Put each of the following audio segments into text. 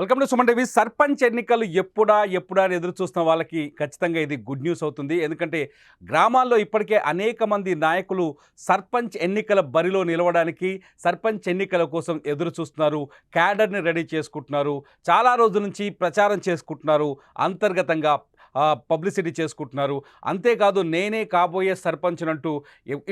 Welcome to Suman TV. Sarpanch ఎన్నికలు ఎప్పుడా ఎప్పుడా అని ఎదురు చూస్తున్న వాళ్ళకి ఖచ్చితంగా ఇది గుడ్ న్యూస్ అవుతుంది. ఎందుకంటే గ్రామాల్లో ఇప్పటికే అనేక మంది నాయకులు సర్పంచ్ ఎన్నికల బరిలో నిలవడానికి సర్పంచ్ ఎన్నికల కోసం ఎదురు చూస్తున్నారు క్యాడర్ని రెడీ చేసుకుంటున్నారు చాలా రోజుల నుంచి ప్రచారం చేసుకుంటున్నారు అంతర్గతంగా పబ్లిసిటీ చేసుకుంటున్నారు. అంతేకాదు నేనే కాబోయే సర్పంచ్ అంటూ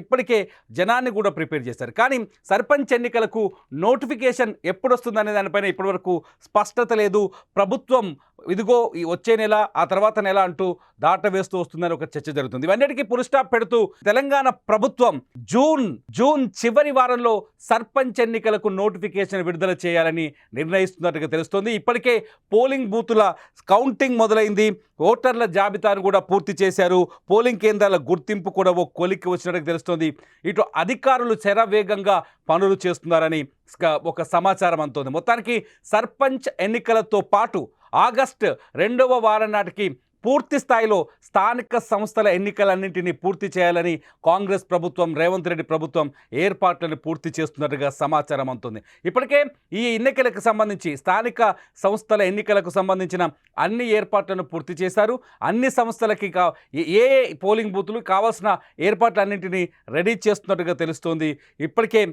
ఇప్పటికే జనాన్ని కూడా ప్రిపేర్ చేశారు. కానీ సర్పంచ్ ఎన్నికలకు నోటిఫికేషన్ ఎప్పుడు వస్తుందనే దానిపైన ఇప్పటివరకు స్పష్టత లేదు. ప్రభుత్వం ఇదిగో ఈ వచ్చే నెల ఆ తర్వాత నెల అంటూ దాట వేస్తూ వస్తుందని ఒక చర్చ జరుగుతుంది. ఇవన్నిటికీ పుల్ స్టాప్ పెడుతూ తెలంగాణ ప్రభుత్వం జూన్ జూన్ చివరి వారంలో సర్పంచ్ ఎన్నికలకు నోటిఫికేషన్ విడుదల చేయాలని నిర్ణయిస్తున్నట్టుగా తెలుస్తోంది. ఇప్పటికే పోలింగ్ బూతుల కౌంటింగ్ మొదలైంది. ఓటర్ల జాబితాను కూడా పూర్తి చేశారు. పోలింగ్ కేంద్రాల గుర్తింపు కూడా ఓ కొలిక్కి వచ్చినట్టుగా తెలుస్తోంది. ఇటు అధికారులు శరవేగంగా పనులు చేస్తున్నారని స్క- ఒక సమాచారం అంతోంది మొత్తానికి సర్పంచ్ ఎన్నికలతో పాటు ఆగస్ట్ రెండవ వారం నాటికి పూర్తి స్థాయిలో స్థానిక సంస్థల ఎన్నికలన్నింటినీ పూర్తి చేయాలని కాంగ్రెస్ ప్రభుత్వం రేవంత్ రెడ్డి ప్రభుత్వం ఏర్పాట్లను పూర్తి చేస్తున్నట్టుగా సమాచారం అందుతుంది. ఇప్పటికే ఈ ఎన్నికలకు సంబంధించి స్థానిక సంస్థల ఎన్నికలకు సంబంధించిన అన్ని ఏర్పాట్లను పూర్తి చేశారు. అన్ని సంస్థలకి కా ఏ- పోలింగ్ బూతులు కావాల్సిన ఏర్పాట్లన్నింటినీ రెడీ చేస్తున్నట్టుగా తెలుస్తోంది. ఇప్పటికే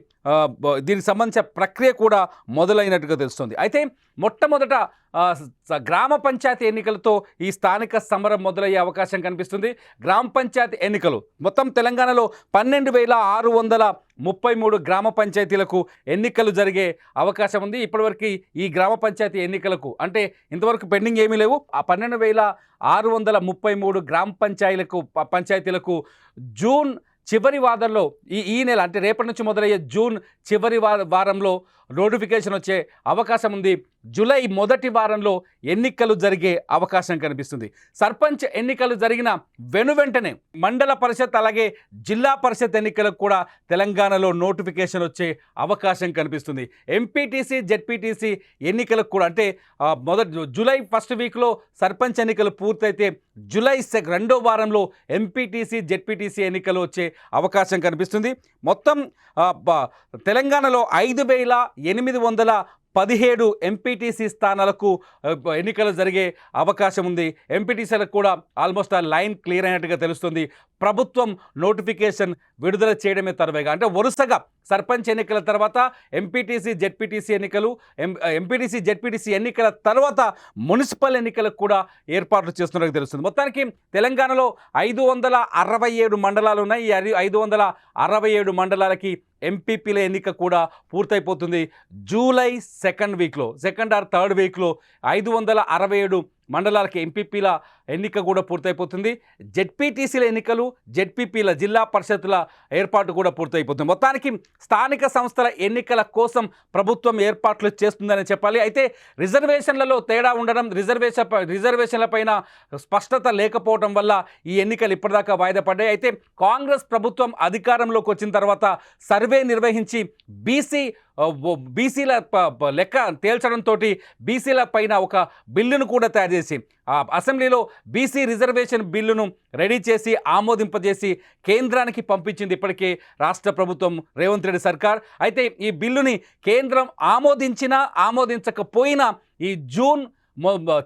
దీనికి సంబంధించిన ప్రక్రియ కూడా మొదలైనట్టుగా తెలుస్తుంది. అయితే మొట్టమొదట గ్రామ పంచాయతీ ఎన్నికలతో ఈ స్థానిక సమరం మొదలయ్యే అవకాశం కనిపిస్తుంది. గ్రామ పంచాయతీ ఎన్నికలు మొత్తం తెలంగాణలో పన్నెండు వేల ఆరు వందల ముప్పై మూడు గ్రామ పంచాయతీలకు ఎన్నికలు జరిగే అవకాశం ఉంది. ఇప్పటివరకు ఈ గ్రామ పంచాయతీ ఎన్నికలకు అంటే ఇంతవరకు పెండింగ్ ఏమీ లేవు. ఆ పన్నెండు వేల ఆరు వందల ముప్పై మూడు గ్రామ పంచాయతీలకు పంచాయతీలకు జూన్ చివరి వారంలో ఈ ఈ నెల అంటే రేపటి నుంచి మొదలయ్యే జూన్ చివరి వారంలో నోటిఫికేషన్ వచ్చే అవకాశం ఉంది. జులై మొదటి వారంలో ఎన్నికలు జరిగే అవకాశం కనిపిస్తుంది. సర్పంచ్ ఎన్నికలు జరిగిన వెను వెంటనే మండల పరిషత్ అలాగే జిల్లా పరిషత్ ఎన్నికలకు కూడా తెలంగాణలో నోటిఫికేషన్ వచ్చే అవకాశం కనిపిస్తుంది. ఎంపీటీసీ జెడ్పీటీసీ ఎన్నికలకు కూడా అంటే మొదటి జూలై ఫస్ట్ వీక్లో సర్పంచ్ ఎన్నికలు పూర్తయితే జూలై సెక్ రెండో వారంలో ఎంపీటీసీ జెడ్పీటీసీ ఎన్నికలు వచ్చే అవకాశం కనిపిస్తుంది. మొత్తం తెలంగాణలో ఐదు వేల ఎనిమిది వందల పదిహేడు ఎంపీటీసీ స్థానాలకు ఎన్నికలు జరిగే అవకాశం ఉంది. ఎంపీటీసీలకు కూడా ఆల్మోస్ట్ ఆ లైన్ క్లియర్ అయినట్టుగా తెలుస్తుంది. ప్రభుత్వం నోటిఫికేషన్ విడుదల చేయడమే తరువేగా. అంటే వరుసగా సర్పంచ్ ఎన్నికల తర్వాత ఎంపీటీసీ జెడ్పీటీసీ ఎన్నికలు ఎం ఎంపీటీసీ జెడ్పీటీసీ ఎన్నికల తర్వాత మున్సిపల్ ఎన్నికలకు కూడా ఏర్పాట్లు చేస్తున్నట్టు తెలుస్తుంది. మొత్తానికి తెలంగాణలో ఐదు వందల అరవై ఏడు మండలాలు ఉన్నాయి. ఈ ఐదు- ఐదు వందల అరవై ఏడు మండలాలకి ఎంపీపీల ఎన్నిక కూడా పూర్తయిపోతుంది. జూలై సెకండ్ వీక్లో సెకండ్ ఆర్ థర్డ్ వీక్లో ఐదు వందల అరవై ఏడు మండలాలకి ఎంపీపీల ఎన్నిక కూడా పూర్తయిపోతుంది. జెడ్పీటీసీల ఎన్నికలు జెడ్పీపీల జిల్లా పరిషత్తుల ఏర్పాటు కూడా పూర్తయిపోతుంది. మొత్తానికి స్థానిక సంస్థల ఎన్నికల కోసం ప్రభుత్వం ఏర్పాట్లు చేస్తుందని చెప్పాలి. అయితే రిజర్వేషన్లలో తేడా ఉండడం రిజర్వేషన్ రిజర్వేషన్ల పైన స్పష్టత లేకపోవడం వల్ల ఈ ఎన్నికలు ఇప్పటిదాకా వాయిదా పడ్డాయి. అయితే కాంగ్రెస్ ప్రభుత్వం అధికారంలోకి వచ్చిన తర్వాత సర్వే నిర్వహించి బీసీ బీసీల లెక్క తేల్చడంతో బీసీల పైన ఒక బిల్లును కూడా తయారు చేసి ఆ అసెంబ్లీలో బీసీ రిజర్వేషన్ బిల్లును రెడీ చేసి ఆమోదింపజేసి కేంద్రానికి పంపించింది ఇప్పటికే రాష్ట్ర ప్రభుత్వం రేవంత్ రెడ్డి సర్కార్. అయితే ఈ బిల్లుని కేంద్రం ఆమోదించినా ఆమోదించకపోయినా ఈ జూన్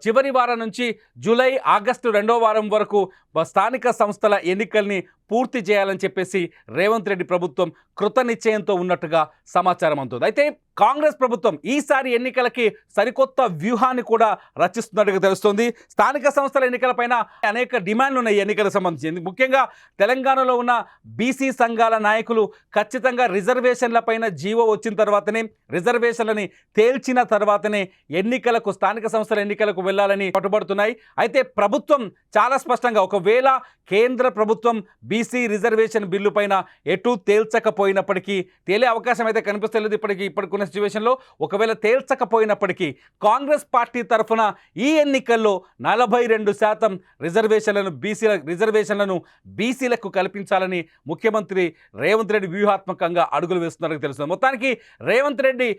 చివరి వారం నుంచి జూలై ఆగస్టు రెండో వారం వరకు స్థానిక సంస్థల ఎన్నికల్ని పూర్తి చేయాలని చెప్పేసి రేవంత్ రెడ్డి ప్రభుత్వం కృత నిశ్చయంతో ఉన్నట్టుగా సమాచారం అందుతుంది అయితే కాంగ్రెస్ ప్రభుత్వం ఈసారి ఎన్నికలకి సరికొత్త వ్యూహాన్ని కూడా రచిస్తున్నట్టుగా తెలుస్తోంది. స్థానిక సంస్థల ఎన్నికలపైన అనేక డిమాండ్లు ఉన్నాయి ఎన్నికలకు సంబంధించి. ముఖ్యంగా తెలంగాణలో ఉన్న బీసీ సంఘాల నాయకులు ఖచ్చితంగా రిజర్వేషన్లపైన జీవో వచ్చిన తర్వాతనే రిజర్వేషన్లని తేల్చిన తర్వాతనే ఎన్నికలకు స్థానిక సంస్థల ఎన్నికలకు వెళ్ళాలని పట్టుబడుతున్నాయి. అయితే ప్రభుత్వం చాలా స్పష్టంగా ఒక ఒకవేళ కేంద్ర ప్రభుత్వం బీసీ రిజర్వేషన్ బిల్లు పైన ఎటు తేల్చకపోయినప్పటికీ తేలే అవకాశం అయితే కనిపిస్తలేదు ఇప్పటికీ ఇప్పటికున్న సిచ్యువేషన్లో. ఒకవేళ తేల్చకపోయినప్పటికీ కాంగ్రెస్ పార్టీ తరఫున ఈ ఎన్నికల్లో నలభై రెండు శాతం రిజర్వేషన్లను బీసీల రిజర్వేషన్లను బీసీలకు కల్పించాలని ముఖ్యమంత్రి రేవంత్ రెడ్డి వ్యూహాత్మకంగా అడుగులు వేస్తున్నారని తెలుస్తుంది. మొత్తానికి రేవంత్ రెడ్డి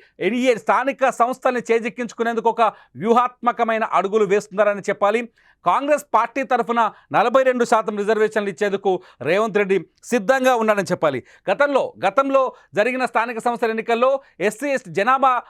ఈ స్థానిక సంస్థల్ని చేజిక్కించుకునేందుకు ఒక వ్యూహాత్మకమైన అడుగులు వేస్తున్నారని చెప్పాలి. కాంగ్రెస్ పార్టీ తరఫున నలభై రెండు శాతం రిజర్వేషన్లు ఇచ్చేందుకు రేవంత్ రెడ్డి సిద్ధంగా ఉన్నాడని చెప్పాలి. గతంలో గతంలో జరిగిన స్థానిక సంస్థల ఎన్నికల్లో ఎస్సీ ఎస్టీ జనాభా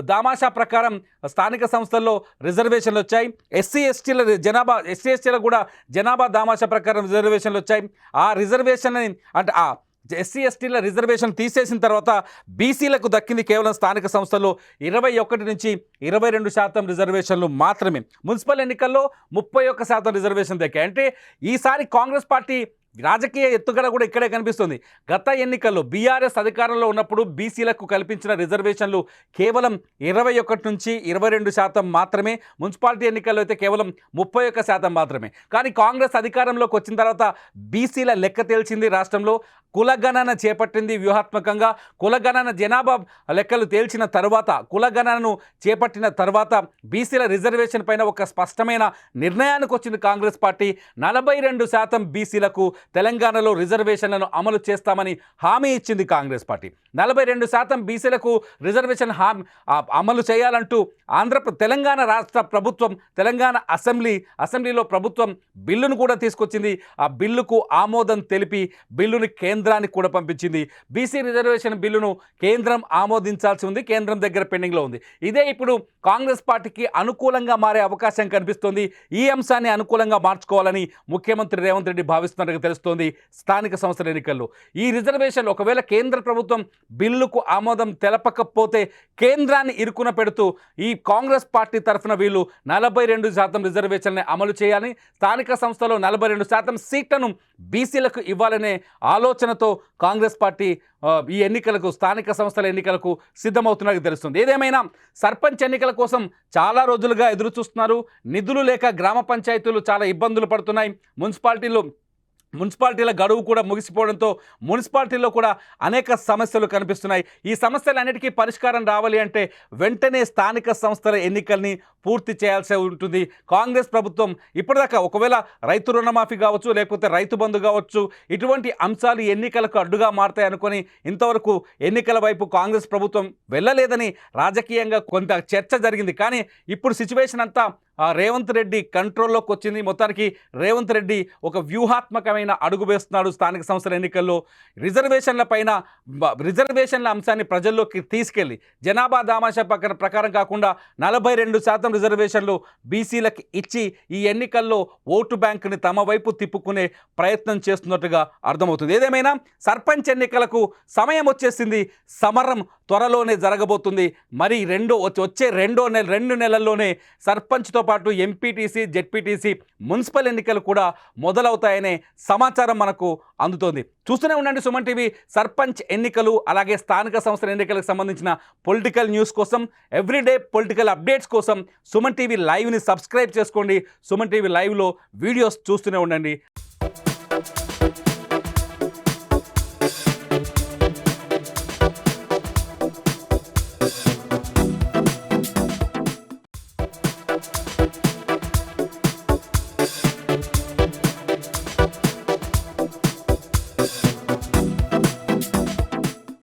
దామాషా ప్రకారం స్థానిక సంస్థల్లో రిజర్వేషన్లు వచ్చాయి. ఎస్సీ ఎస్టీల జనాభా ఎస్సీ ఎస్టీలకు కూడా జనాభా దామాషా ప్రకారం రిజర్వేషన్లు వచ్చాయి. ఆ రిజర్వేషన్ అంటే ఆ ఎస్సీ ఎస్టీల రిజర్వేషన్ తీసేసిన తర్వాత బీసీలకు దక్కింది కేవలం స్థానిక సంస్థల్లో ఇరవై ఒకటి నుంచి ఇరవై రెండు శాతం రిజర్వేషన్లు మాత్రమే. మున్సిపల్ ఎన్నికల్లో ముప్పై ఒక్క శాతం రిజర్వేషన్ దక్కాయి. అంటే ఈసారి కాంగ్రెస్ పార్టీ రాజకీయ ఎత్తుగడ కూడా ఇక్కడే కనిపిస్తుంది. గత ఎన్నికల్లో బీఆర్ఎస్ అధికారంలో ఉన్నప్పుడు బీసీలకు కల్పించిన రిజర్వేషన్లు కేవలం ఇరవై ఒకటి నుంచి ఇరవై రెండు శాతం మాత్రమే. మున్సిపాలిటీ ఎన్నికల్లో అయితే కేవలం ముప్పై ఒక్క శాతం మాత్రమే. కానీ కాంగ్రెస్ అధికారంలోకి వచ్చిన తర్వాత బీసీల లెక్క తేల్చింది రాష్ట్రంలో. కులగణన చేపట్టింది వ్యూహాత్మకంగా. కులగణన జనాభా లెక్కలు తేల్చిన తర్వాత కులగణనను చేపట్టిన తర్వాత బీసీల రిజర్వేషన్ పైన ఒక స్పష్టమైన నిర్ణయానికి వచ్చింది కాంగ్రెస్ పార్టీ. నలభై రెండు శాతం బీసీలకు తెలంగాణలో రిజర్వేషన్లను అమలు చేస్తామని హామీ ఇచ్చింది కాంగ్రెస్ పార్టీ. నలభై రెండు శాతం బీసీలకు రిజర్వేషన్ హామీ అమలు చేయాలంటూ ఆంధ్ర తెలంగాణ రాష్ట్ర ప్రభుత్వం తెలంగాణ అసెంబ్లీ అసెంబ్లీలో ప్రభుత్వం బిల్లును కూడా తీసుకొచ్చింది. ఆ బిల్లుకు ఆమోదం తెలిపి బిల్లుని కేంద్రానికి కూడా పంపించింది. బీసీ రిజర్వేషన్ బిల్లును కేంద్రం ఆమోదించాల్సి ఉంది. కేంద్రం దగ్గర పెండింగ్లో ఉంది. ఇదే ఇప్పుడు కాంగ్రెస్ పార్టీకి అనుకూలంగా మారే అవకాశం కనిపిస్తోంది. ఈ అంశాన్ని అనుకూలంగా మార్చుకోవాలని ముఖ్యమంత్రి రేవంత్ రెడ్డి భావిస్తున్నట్టుగా తెలుస్తోంది స్థానిక సంస్థల ఎన్నికల్లో. ఈ రిజర్వేషన్ ఒకవేళ కేంద్ర ప్రభుత్వం బిల్లుకు ఆమోదం తెలపకపోతే కేంద్రాన్ని ఇరుకున పెడుతూ ఈ కాంగ్రెస్ పార్టీ తరఫున వీళ్ళు నలభై రెండు శాతం రిజర్వేషన్ని అమలు చేయాలని స్థానిక సంస్థలో నలభై రెండు శాతం సీట్లను బీసీలకు ఇవ్వాలనే ఆలోచన ఆలోచనతో కాంగ్రెస్ పార్టీ ఈ ఎన్నికలకు స్థానిక సంస్థల ఎన్నికలకు సిద్ధమవుతున్నట్టు తెలుస్తుంది. ఏదేమైనా సర్పంచ్ ఎన్నికల కోసం చాలా రోజులుగా ఎదురు చూస్తున్నారు నిధులు లేక గ్రామ పంచాయతీలు చాలా ఇబ్బందులు పడుతున్నాయి. మున్సిపాలిటీలు మున్సిపాలిటీల గడువు కూడా ముగిసిపోవడంతో మున్సిపాలిటీలో కూడా అనేక సమస్యలు కనిపిస్తున్నాయి. ఈ సమస్యలన్నిటికీ పరిష్కారం రావాలి అంటే వెంటనే స్థానిక సంస్థల ఎన్నికల్ని పూర్తి చేయాల్సి ఉంటుంది. కాంగ్రెస్ ప్రభుత్వం ఇప్పటిదాకా ఒకవేళ రైతు రుణమాఫీ కావచ్చు లేకపోతే రైతు బంధు కావచ్చు ఇటువంటి అంశాలు ఎన్నికలకు అడ్డుగా మారతాయి అనుకొని ఇంతవరకు ఎన్నికల వైపు కాంగ్రెస్ ప్రభుత్వం వెళ్ళలేదని రాజకీయంగా కొంత చర్చ జరిగింది. కానీ ఇప్పుడు సిచ్యువేషన్ అంతా రేవంత్ రెడ్డి కంట్రోల్లోకి వచ్చింది. మొత్తానికి రేవంత్ రెడ్డి ఒక వ్యూహాత్మకమైన అడుగు వేస్తున్నాడు స్థానిక సంస్థల ఎన్నికల్లో. రిజర్వేషన్ల పైన రిజర్వేషన్ల అంశాన్ని ప్రజల్లోకి తీసుకెళ్ళి జనాభా దామాషా పక్కన ప్రకారం కాకుండా నలభై రెండు శాతం రిజర్వేషన్లు బీసీలకు ఇచ్చి ఈ ఎన్నికల్లో ఓటు బ్యాంకుని తమ వైపు తిప్పుకునే ప్రయత్నం చేస్తున్నట్టుగా అర్థమవుతుంది. ఏదేమైనా సర్పంచ్ ఎన్నికలకు సమయం వచ్చేసింది. సమరం త్వరలోనే జరగబోతుంది. మరి రెండో వచ్చే రెండో నెల రెండు నెలల్లోనే సర్పంచ్తో పాటు ఎంపీటీసీ జెడ్పీటీసీ మున్సిపల్ ఎన్నికలు కూడా మొదలవుతాయనే సమాచారం మనకు అందుతోంది. చూస్తూనే ఉండండి సుమన్ టీవీ. సర్పంచ్ ఎన్నికలు అలాగే స్థానిక సంస్థల ఎన్నికలకు సంబంధించిన పొలిటికల్ న్యూస్ కోసం ఎవ్రీడే పొలిటికల్ అప్డేట్స్ కోసం సుమన్ టీవీ లైవ్ని సబ్స్క్రైబ్ చేసుకోండి. సుమన్ టీవీ లైవ్లో వీడియోస్ చూస్తూనే ఉండండి.